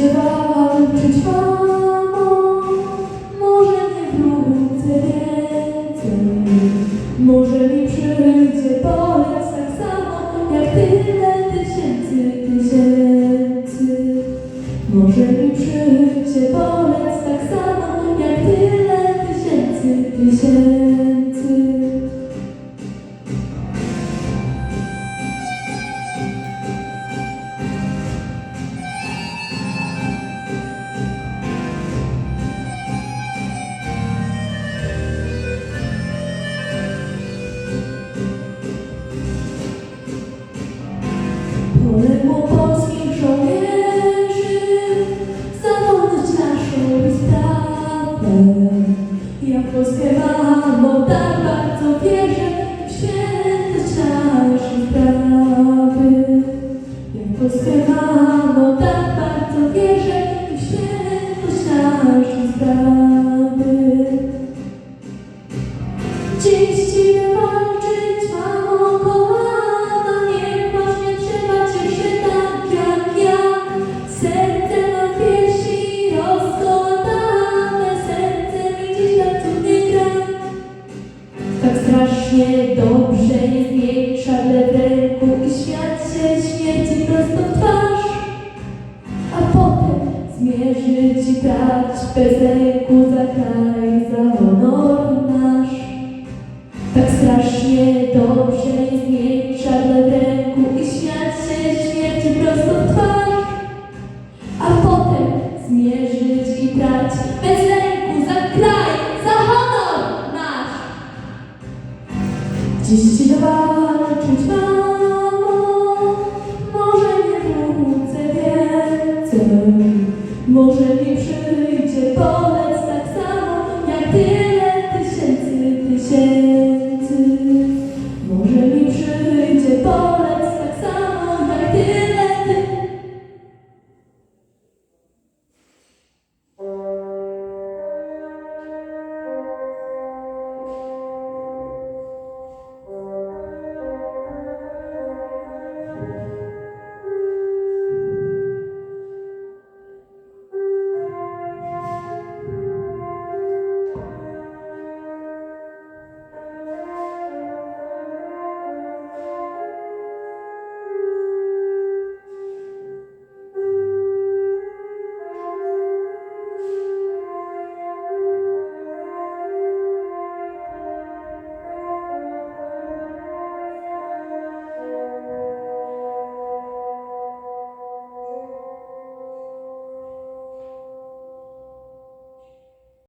śpiewałem być mamo, może nie wrócę więcej, może mi przyjdzie bolec tak samo, jak tyle tysięcy, tysięcy. Może mi przyjdzie bolec tak samo, Polskę tak bardzo wierzę w świętość naszej sprawy. Dziś ci walczyć, mamo kochana, niech właśnie trzeba cię się tak jak ja. Serce ma piersi rozkołatane, serce mi dziś tak. Tak strasznie dobrze jest mieć świat się świeci prosto w twarz, a potem zmierzyć i dać bez lęku za kraj, za honor nasz. Tak strasznie dobrze jest mieć szarle w ręku i świat się świeci prosto w twarz, a potem zmierzyć i dać bez lęku za kraj, za honor nasz. Dziś ci walczyć mam. Boże,